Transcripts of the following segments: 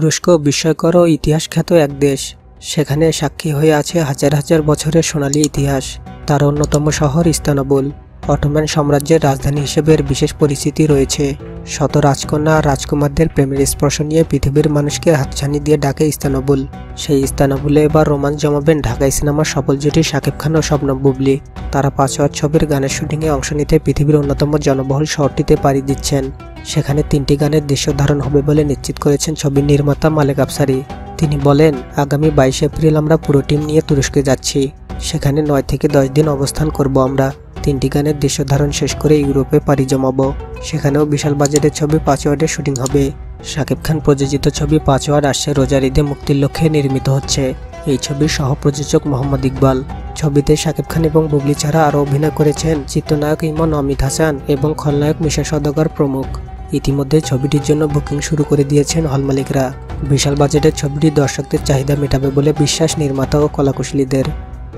তুরস্ক বিস্ময়কর ও ইতিহাস খ্যাত এক দেশ। সেখানে সাক্ষী হয়ে আছে হাজার হাজার বছরের সোনালী ইতিহাস। তার অন্যতম শহর ইস্তানবুল। অটোম্যান সাম্রাজ্যের রাজধানী হিসেবে এর বিশেষ পরিচিতি রয়েছে। শত রাজকন্যা আর রাজকুমারদের প্রেমের স্পর্শ নিয়ে পৃথিবীর মানুষকে হাতছানি দিয়ে ডাকে ইস্তানবুল। সেই ইস্তানবুলে এবার রোমাঞ্চ জমাবেন ঢাকাই সিনেমার সফল জুটি শাকিব খান ও স্বপ্নব বুবলি। তারা পাঁচওয়ার ছবির গানের শুটিংয়ে অংশ নিতে পৃথিবীর অন্যতম জনবহুল শহরটিতে পাড়ি দিচ্ছেন। সেখানে তিনটি গানের দৃশ্য ধারণ হবে বলে নিশ্চিত করেছেন ছবির নির্মাতা মালেক আফসারি। তিনি বলেন, আগামী বাইশে এপ্রিল আমরা পুরো টিম নিয়ে তুরস্কে যাচ্ছি। সেখানে নয় থেকে দশ দিন অবস্থান করব আমরা। তিনটি গানের দৃশ্য ধারণ শেষ করে ইউরোপে পাড়ি জমাবো। সেখানেও বিশাল বাজেটের ছবি পাঁচ ওয়ার্ডের শুটিং হবে। শাকিব খান প্রযোজিত ছবি পাঁচ ওয়ার্ড আসছে রোজার ঈদে মুক্তির লক্ষ্যে নির্মিত হচ্ছে। এই ছবির সহ প্রযোজক মোহাম্মদ ইকবাল। ছবিতে শাকিব খান এবং বুবলি ছাড়া আরও অভিনয় করেছেন চিত্রনায়ক ইমন অমিত হাসান এবং খলনায়ক মিশা সদগর প্রমুখ। ইতিমধ্যে ছবিটির জন্য বুকিং শুরু করে দিয়েছেন হল মালিকরা। বিশাল বাজেটের ছবিটি দর্শকদের চাহিদা মেটাবে বলে বিশ্বাস নির্মাতা ও কলাকুশলীদের।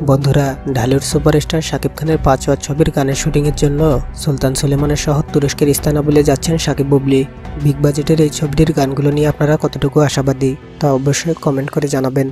বন্ধুরা, ঢালিউড সুপারস্টার শাকিব খানের পাঁচ ওয়ার ছবির গানের শুটিংয়ের জন্য সুলতান সুলেমানের শহর তুরস্কের ইস্তানাবুলে যাচ্ছেন শাকিব বুবলি। বিগ বাজেটের এই ছবিটির গানগুলো নিয়ে আপনারা কতটুকু আশাবাদী তা অবশ্যই কমেন্ট করে জানাবেন।